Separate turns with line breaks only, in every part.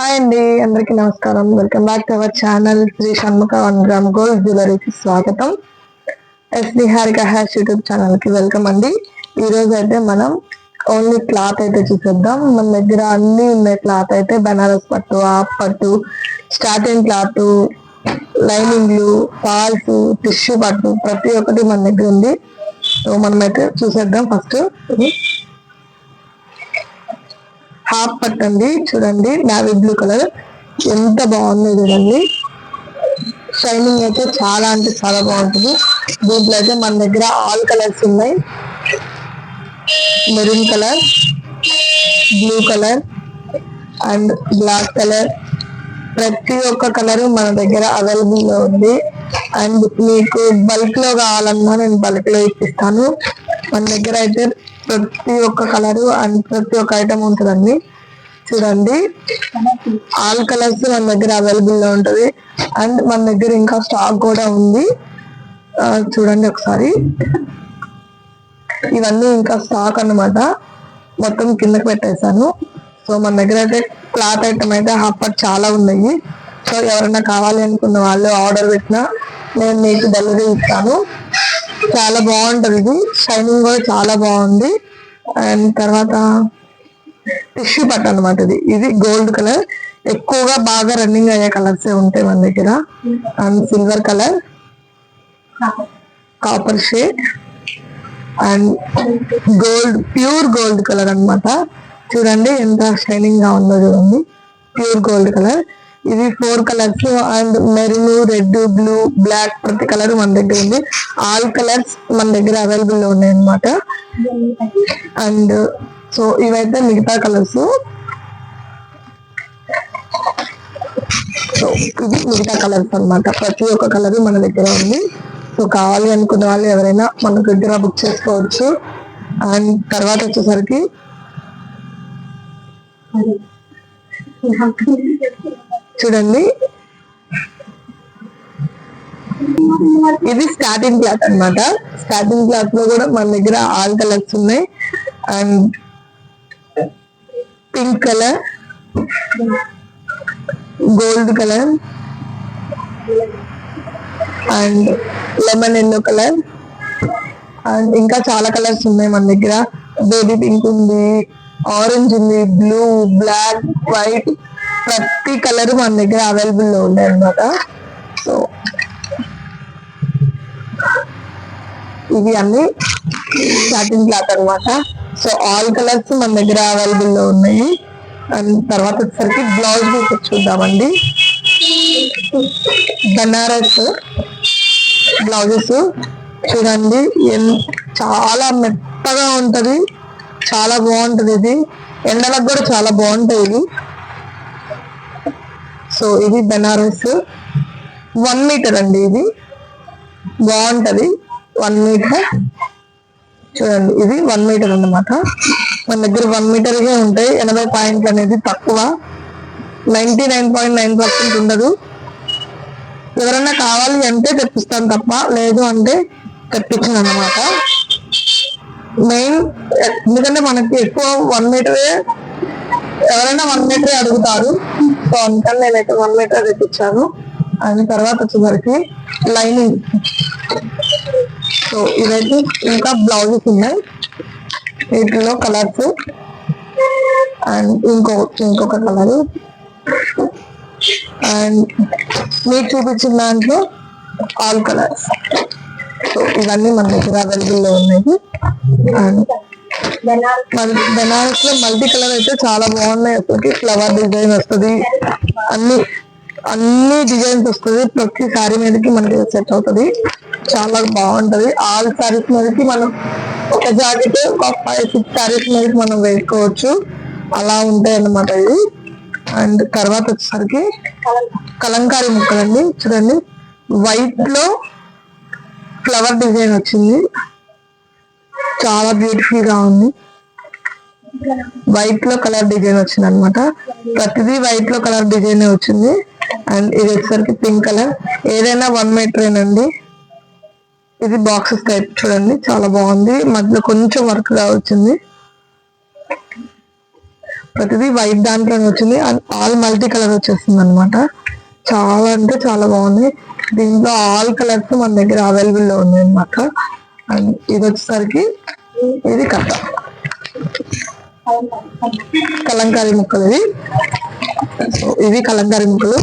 Hi అండి అందరికీ నమస్కారం. Welcome back to our channel Shri Shanmukha one gram gold జ్యువెలరీకి స్వాగతం. ఎస్డి హారిక హ్యాష్ యూట్యూబ్ ఛానల్కి వెల్కమ్ అండి. ఈ రోజు అయితే మనం ఓన్లీ క్లాత్ అయితే చూసేద్దాం. మన దగ్గర అన్ని ఉన్నాయి క్లాత్ అయితే. బనారస్ పట్టు ఆఫ్ పట్టు స్టార్టింగ్ క్లాత్ లైనింగ్లు ఫాల్స్ టిష్యూ పట్టు ప్రతి ఒక్కటి మన దగ్గర ఉంది. సో మనమైతే చూసేద్దాం ఫస్ట్ హాఫ్ పట్ అండి చూడండి. Navy blue colour. ఎంత బాగుంది చూడండి. షైనింగ్ అయితే చాలా అంటే చాలా బాగుంటుంది. దీంట్లో అయితే మన దగ్గర ఆల్ కలర్స్ ఉన్నాయి. Maroon colour blue colour and black colour. ప్రతి ఒక్క కలర్ మన దగ్గర అవైలబుల్లో ఉంది. అండ్ మీకు బల్క్లో కావాలన్నా నేను బల్క్లో ఇప్పిస్తాను. మన దగ్గర అయితే ప్రతి ఒక్క కలర్ అండ్ ప్రతి ఒక్క ఐటమ్ ఉంటుందండి. చూడండి. ఆల్ కలర్స్ మన దగ్గర అవైలబుల్లో ఉంటది. అండ్ మన దగ్గర ఇంకా స్టాక్ కూడా ఉంది. చూడండి ఒకసారి. ఇవన్నీ ఇంకా స్టాక్ అన్నమాట. మొత్తం కిందకి పెట్టేశాను. సో మన దగ్గర అయితే క్లాత్ ఐటమ్ అయితే హాఫర్ చాలా ఉన్నాయి. సో ఎవరైనా కావాలి అనుకున్న వాళ్ళు ఆర్డర్ పెట్టినా నేను మీకు డెలివరీ ఇస్తాను. చాలా బాగుంటుంది ఇది. షైనింగ్ కూడా చాలా బాగుంది. అండ్ తర్వాత టిష్యూ పట్ అనమాట ఇది. ఇది గోల్డ్ కలర్ ఎక్కువగా బాగా రన్నింగ్ అయ్యే కలర్స్ ఉంటాయి మన దగ్గర. And silver colour copper shade and gold pure gold colour అన్నమాట. చూడండి ఎంత షైనింగ్గా ఉందో చూడండి. ప్యూర్ గోల్డ్ కలర్ ఇది four colours and maroon red blue black ప్రతి కలర్ మన దగ్గర ఉంది. ఆల్ కలర్స్ మన దగ్గర అవైలబుల్లో ఉన్నాయి అన్నమాట అండ్ సో ఇవైతే మిగతా కలర్స్. సో ఇది మిగతా కలర్స్ అన్నమాట. ప్రతి ఒక్క కలర్ మన దగ్గర ఉంది. సో కావాలి అనుకున్న వాళ్ళు ఎవరైనా మన దగ్గర బుక్ చేసుకోవచ్చు. అండ్ తర్వాత వచ్చేసరికి చూడండి. ఇది స్టార్టింగ్ క్లాత్ అన్నమాట. స్టార్టింగ్ క్లాత్లో కూడా మన దగ్గర ఆల్ కలర్స్ ఉన్నాయి. And pink colour gold colour and lemon yellow colour and ఇంకా చాలా కలర్స్ ఉన్నాయి మన దగ్గర. బేబీ పింక్ ఉంది ఆరెంజ్ ఉంది బ్లూ బ్లాక్ వైట్ ప్రతి కలర్ మన దగ్గర అవైలబుల్లో ఉన్నాయి అన్నమాట సో ఇవి అన్ని స్టార్టింగ్ క్లాత్ అన్నమాట. సో ఆల్ కలర్స్ మన దగ్గర అవైలబుల్లో ఉన్నాయి. అండ్ తర్వాత వచ్చేసరికి బ్లౌజ్ పీసెస్ చూద్దామండి. బనారస్ బ్లౌజెస్ చూడండి ఎన్- చాలా మెత్తగా ఉంటది. చాలా బాగుంటది ఇది. ఎండలకు కూడా చాలా బాగుంటాయి ఇది సో ఇది బెనారస్. వన్ మీటర్ అండి ఇది. బాగుంటది. వన్ మీటర్ చూడండి ఇది వన్ మీటర్ అన్నమాట. మన దగ్గర వన్ మీటర్గా ఉంటాయి. ఎనభై పాయింట్లు అనేది తక్కువ. Ninety nine point nine percent ఉండదు. ఎవరైనా కావాలి అంటే తెప్పిస్తాను తప్ప లేదు అంటే తెప్పించను అన్నమాట. మెయిన్ ఎందుకంటే మనకి ఎక్కువ వన్ మీటరే ఎవరైనా వన్ మీటరే అడుగుతారు. సో అందుకని నేనైతే వన్ మీటర్ తెప్పించాను. అండ్ తర్వాత వచ్చేసరికి లైనింగ్. సో ఇవైతే ఇంకా బ్లౌజెస్ ఉన్నాయి. వీటిలో కలర్స్. అండ్ ఇంకో ఇంకొక కలర్. అండ్ మీకు చూపించిన దాంట్లో ఆల్ కలర్స్. సో ఇవన్నీ మన దగ్గర అవైలబుల్లో ఉన్నాయి. అండ్ బెనారస్లో మల్టీ కలర్ అయితే చాలా బాగున్నాయి. అసలుకి ఫ్లవర్ డిజైన్ వస్తుంది. అన్ని అన్ని డిజైన్స్ వస్తుంది. ప్రతి శారీ మీదకి మనకి సెట్ అవుతుంది. చాలా బాగుంటది. ఆల్ శారీస్ మీదకి మనం ఒక జాకెట్ ఒక ఫైవ్ సిక్స్ శారీస్ మీదకి మనం వేసుకోవచ్చు. అలా ఉంటాయి అన్నమాట ఇది అండ్ తర్వాత వచ్చేసరికి కలంకారీ ముక్కలండి. చూడండి. వైట్లో ఫ్లవర్ డిజైన్ వచ్చింది. చాలా బ్యూటిఫుల్గా ఉంది. వైట్లో కలర్ డిజైన్ వచ్చింది అనమాట ప్రతిదీ వైట్లో కలర్ డిజైన్ వచ్చింది. అండ్ ఇది వచ్చేసరికి పింక్ కలర్ ఏదైనా వన్ మీటర్ అండి ఇది బాక్సెస్ టైప్ చూడండి. చాలా బాగుంది. మధ్యలో కొంచెం వర్క్గా వచ్చింది. ప్రతిదీ వైట్ దాంట్లోనే వచ్చింది. అండ్ ఆల్ మల్టీ కలర్ వచ్చేస్తుంది అనమాట చాలా అంటే చాలా బాగుంది. దీంట్లో ఆల్ కలర్స్ మన దగ్గర అవైలబుల్లో ఉన్నాయి అనమాట ఇది వచ్చేసరికి ఇది కథ. కలంకారీ ముక్కలు ఇవి. సో ఇవి కలంకారీ ముక్కలు.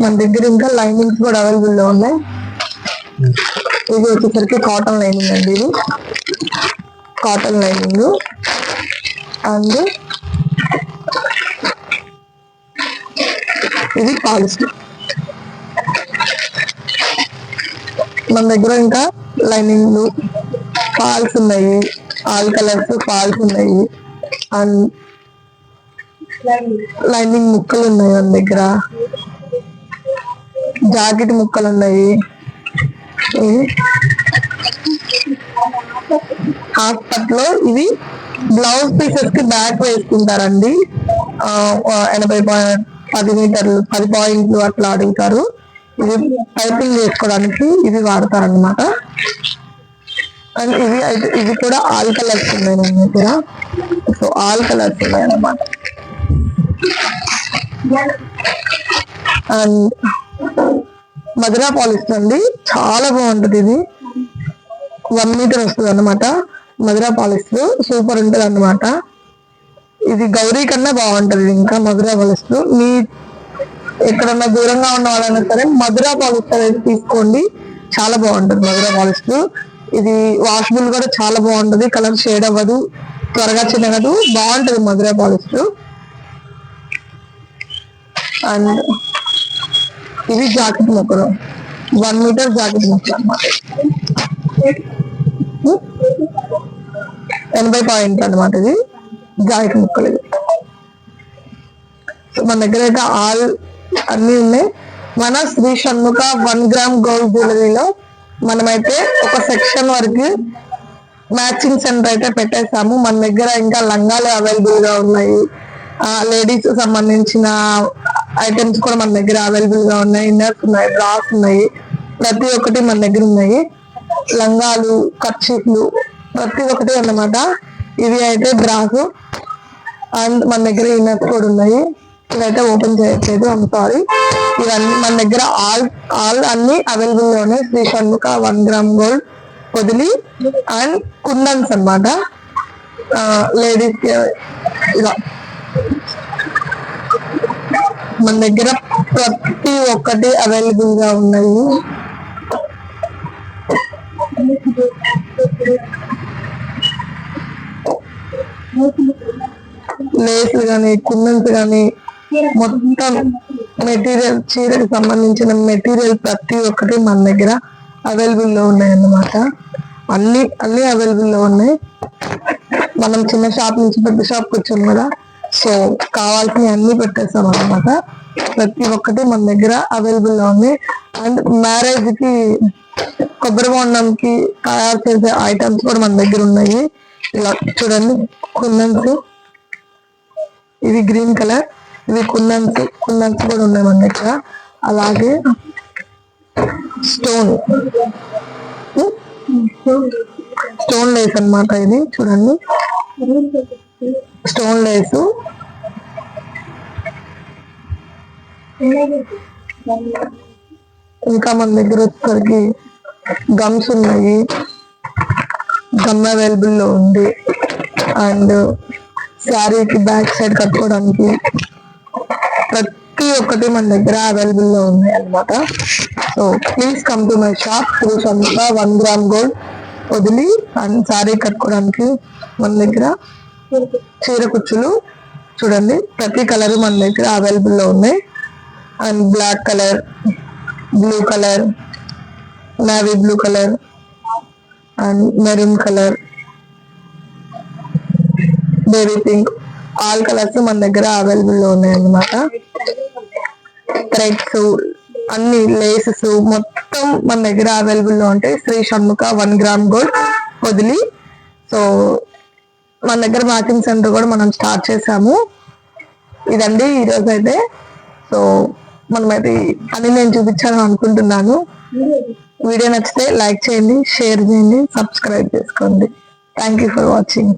మన దగ్గర ఇంకా లైనింగ్స్ కూడా అవైలబుల్లో ఉన్నాయి. ఇది వచ్చేసరికి కాటన్ లైనింగ్ అండి ఇది కాటన్ లైనింగ్. అండ్ ఇది పాలిస్టర్. మన దగ్గర ఇంకా లైనింగ్ ఫాల్స్ ఉన్నాయి. ఆల్ కలర్స్ ఫాల్స్ ఉన్నాయి. అండ్ లైనింగ్ ముక్కలు ఉన్నాయి మన దగ్గర. జాకెట్ ముక్కలు ఉన్నాయి. ఇవి హాఫ్లో ఇవి బ్లౌజ్ పీసెస్కి బ్యాక్ వేసుకుంటారండి. ఎనభై పాయింట్ పది మీటర్లు పది పాయింట్లు అట్లా అడుగుతారు. ఇది పైపింగ్ చేసుకోవడానికి ఇవి వాడతారనమాట అండ్ ఇవి అయితే ఇవి కూడా ఆల్ కలర్స్ ఉన్నాయి మన దగ్గర సో ఆల్ కలర్స్ ఉన్నాయి అన్నమాట అండ్ మధురా పాలిస్టర్ అండి. చాలా బాగుంటది ఇది. వన్ మీటర్ వస్తుంది అనమాట మధురా పాలిస్టర్. సూపర్ ఉంటుంది అనమాట ఇది గౌరీ కన్నా బాగుంటుంది ఇంకా మధురా పాలిస్టర్. మీ ఎక్కడన్నా దూరంగా ఉన్న వాళ్ళైనా సరే మధురా పాలిస్టర్ అనేది తీసుకోండి. చాలా బాగుంటుంది మధురా పాలిస్టర్ ఇది వాషబుల్ కూడా చాలా బాగుంటది. కలర్ షేడ్ అవ్వదు. త్వరగా చిన్నగదు. బాగుంటుంది మధురా పాలిస్టర్ అండ్ ఇవి జాకెట్ ముక్కలు. వన్ మీటర్ జాకెట్ ముక్కలు అన్నమాట. ఎనభై పాయింట్ అన్నమాట ఇది జాకెట్ ముక్కలు. ఇది సో మన దగ్గర అయితే ఆల్ అన్ని ఉన్నాయి. మన Shri Shanmukha one gram gold జ్యువెలరీలో మనమైతే ఒక సెక్షన్ వరకు మ్యాచింగ్ సెంటర్ అయితే పెట్టేసాము మన దగ్గర ఇంకా లంగాలు అవైలబుల్గా ఉన్నాయి లేడీస్ సంబంధించిన ఐటమ్స్ కూడా మన దగ్గర అవైలబుల్గా ఉన్నాయి. ఇన్నర్స్ ఉన్నాయి బ్రాస్ ఉన్నాయి. ప్రతి ఒక్కటి మన దగ్గర ఉన్నాయి. లంగాలు కర్చీఫ్లు ప్రతి ఒక్కటి అన్నమాట. ఇవి అయితే బ్రాస్. అండ్ మన దగ్గర ఇన్నర్స్ కూడా ఉన్నాయి. అయితే ఓపెన్ చేయట్లేదు ఐమ్ సారీ ఇవన్నీ మన దగ్గర ఆల్ ఆల్ అన్ని అవైలబుల్గా ఉన్నాయి. Shri Shanmukha one gram gold వదిలి అండ్ కుందన్స్ అన్నమాట. లేడీస్ ఇలా. మన దగ్గర ప్రతి ఒక్కటి అవైలబుల్గా ఉన్నాయి. లేస్ కానీ కుందన్స్ కానీ మొత్తం మెటీరియల్ చీరకు సంబంధించిన మెటీరియల్ ప్రతి ఒక్కటి మన దగ్గర అవైలబుల్లో ఉన్నాయి అన్నమాట అన్ని అన్ని అవైలబుల్లో ఉన్నాయి. మనం చిన్న షాప్ నుంచి పెద్ద షాప్ వచ్చాం కదా సో కావాల్సిన అన్ని పెట్టేస్తాం అన్నమాట. ప్రతి ఒక్కటి మన దగ్గర అవైలబుల్లో ఉంది అండ్ మ్యారేజ్కి కొబ్బరి బొండంకి తయారు చేసే ఐటమ్స్ కూడా మన దగ్గర ఉన్నాయి. ఇలా చూడండి కుందన్స్. ఇది గ్రీన్ కలర్ ఇవి కుందన్స్ కుందన్స్ కూడా ఉన్నాయి మన దగ్గర అలాగే స్టోన్. స్టోన్ లేస్ అన్నమాట ఇది చూడండి. Stone lace. ఇంకా మన దగ్గర వచ్చేసరికి గమ్స్ ఉన్నాయి. గమ్ అవైలబుల్లో ఉంది. అండ్ శారీకి బ్యాక్ సైడ్ కట్టుకోవడానికి ప్రతి ఒక్కటి మన దగ్గర అవైలబుల్లో ఉన్నాయి అన్నమాట so please come to my shop three సంత వన్ గ్రామ్ గోల్డ్ వదిలి అండ్ శారీ కట్టుకోవడానికి మన దగ్గర చీర కుచ్చులు చూడండి. ప్రతి కలర్ మన దగ్గర అవైలబుల్లో ఉన్నాయి. And black colour blue colour navy blue colour and maroon colour baby pink all colours మన దగ్గర అవైలబుల్లో ఉన్నాయి అన్నమాట థ్రెడ్స్ అన్ని లేసెస్ మొత్తం మన దగ్గర అవైలబుల్లో ఉంటాయి. Shri Shanmukha one gram gold వదిలి. సో మన దగ్గర మ్యాచింగ్ సెంటర్ కూడా మనం స్టార్ట్ చేసాము. ఇదండి ఈరోజు అయితే సో మనమైతే అని నేను చూపించాను అనుకుంటున్నాను. వీడియో నచ్చితే లైక్ చేయండి షేర్ చేయండి సబ్స్క్రైబ్ చేసుకోండి. Thank you for watching